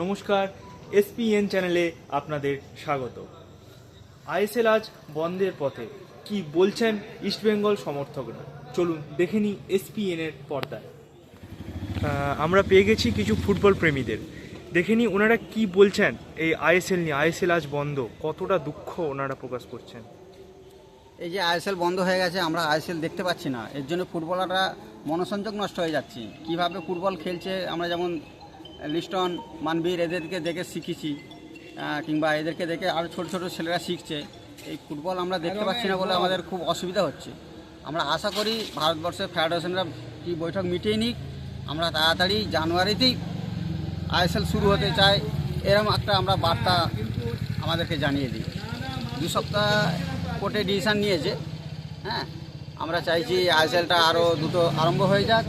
নমস্কার এসপিএন চ্যানেলে আপনাদের স্বাগত। আইএসএল আজ বন্ধের পথে। কি বলছেন ইস্টবেঙ্গল সমর্থকরা? চলুন দেখে নিই এসপিএন এর পর্দায়। আমরা পেয়ে গেছি কিছু ফুটবল প্রেমীদের। দেখে নিই ওনারা কি বলছেন এই আইএসএল নিয়ে। আইএসএল আজ বন্ধ। কতটা দুঃখ ওনারা প্রকাশ করছেন? এই যে আইএসএল বন্ধ হয়ে গেছে, আমরা আইএসএল দেখতে পাচ্ছি না। এর জন্য ফুটবলাররা মনসংযোগ নষ্ট হয়ে যাচ্ছে। কীভাবে ফুটবল খেলছে, আমরা যেমন লিস্টন, মানবীর এদেরকে দেখে শিখেছি কিংবা এদেরকে দেখে আরও ছোট ছোট ছেলেরা শিখছে। এই ফুটবল আমরা দেখতে পাচ্ছি না বলে আমাদের খুব অসুবিধা হচ্ছে। আমরা আশা করি ভারতবর্ষের ফেডারেশনরা কি বৈঠক মিটিয়ে নিক। আমরা তাড়াতাড়ি জানুয়ারিতেই আইএসএল শুরু হতে চাই এরকম একটা আমরা বার্তা আমাদেরকে জানিয়ে দিই। দু সপ্তাহ কোর্টে ডিসিশন নিয়েছে হ্যাঁ? আমরা চাইছি আইএসএলটা আরও দুটো আরম্ভ হয়ে যাক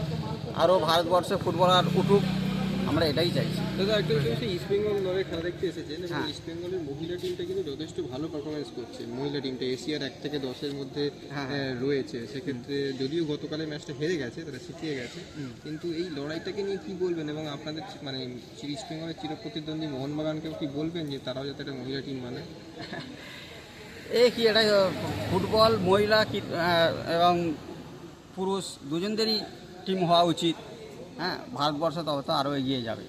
আরও ভারতবর্ষে ফুটবলার উঠুক। আমরা এটাই চাইছি। দাদা একটা বিষয় ইস্ট বেঙ্গল দলের খেলা দেখতে এসেছেন এবং হ্যাঁ। ইস্ট বেঙ্গলের মহিলা টিমটা কিন্তু যথেষ্ট ভালো পারফরমেন্স করছে। মহিলা টিমটা এশিয়ার এক থেকে দশের মধ্যে হ্যাঁ। রয়েছে। সেক্ষেত্রে যদিও গতকালের ম্যাচটা হেরে গেছে তারা শিখিয়ে গেছে। কিন্তু এই লড়াইটাকে নিয়ে কি বলবেন এবং আপনাদের মানে ইস্ট বেঙ্গলের চিরপ্রতিদ্বন্দ্বী মোহনবাগানকেও কি বলবেন যে তারাও যাতে একটা মহিলা টিম মানে এই কি এটা ফুটবল মহিলা এবং পুরুষ দুজনদেরই টিম হওয়া উচিত। হ্যাঁ ভারতবর্ষ তত আরও এগিয়ে যাবে।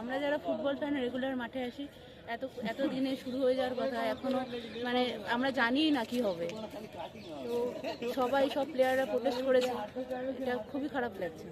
আমরা যারা ফুটবল ফ্যান রেগুলার মাঠে আসি, এত এত দিনে শুরু হয়ে যাওয়ার কথা, এখনও মানে আমরা জানিই না কি হবে। তো সবাই, সব প্লেয়াররা প্রোটেস্ট করেছে। এটা খুবই খারাপ লাগছে।